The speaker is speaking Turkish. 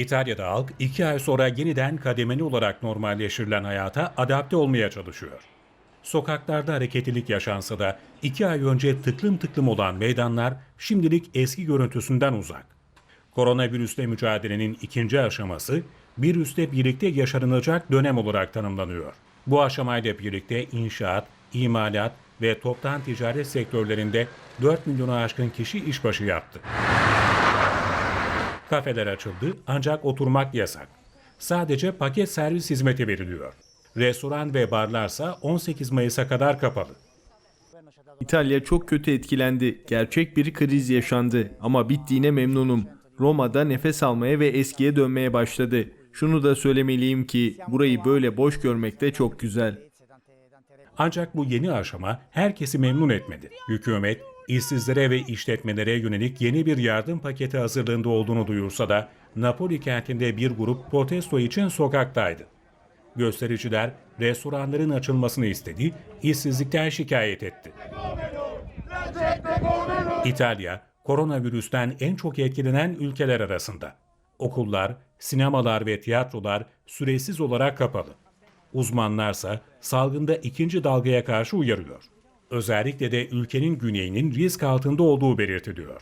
İtalya'da halk iki ay sonra yeniden kademeli olarak normalleştirilen hayata adapte olmaya çalışıyor. Sokaklarda hareketlilik yaşansa da iki ay önce tıklım tıklım olan meydanlar şimdilik eski görüntüsünden uzak. Koronavirüsle mücadelenin ikinci aşaması virüsle birlikte yaşanılacak dönem olarak tanımlanıyor. Bu aşamayla birlikte inşaat, imalat ve toptan ticaret sektörlerinde 4 milyonu aşkın kişi işbaşı yaptı. Kafeler açıldı ancak oturmak yasak. Sadece paket servis hizmeti veriliyor. Restoran ve barlarsa 18 Mayıs'a kadar kapalı. İtalya çok kötü etkilendi. Gerçek bir kriz yaşandı ama bittiğine memnunum. Roma'da nefes almaya ve eskiye dönmeye başladı. Şunu da söylemeliyim ki burayı böyle boş görmek de çok güzel. Ancak bu yeni aşama herkesi memnun etmedi. Hükümet, işsizlere ve işletmelere yönelik yeni bir yardım paketi hazırlığında olduğunu duyursa da Napoli kentinde bir grup protesto için sokaktaydı. Göstericiler restoranların açılmasını istedi, işsizlikten şikayet etti. İtalya, koronavirüsten en çok etkilenen ülkeler arasında. Okullar, sinemalar ve tiyatrolar süresiz olarak kapalı. Uzmanlarsa salgında ikinci dalgaya karşı uyarıyor. Özellikle de ülkenin güneyinin risk altında olduğu belirtiliyor.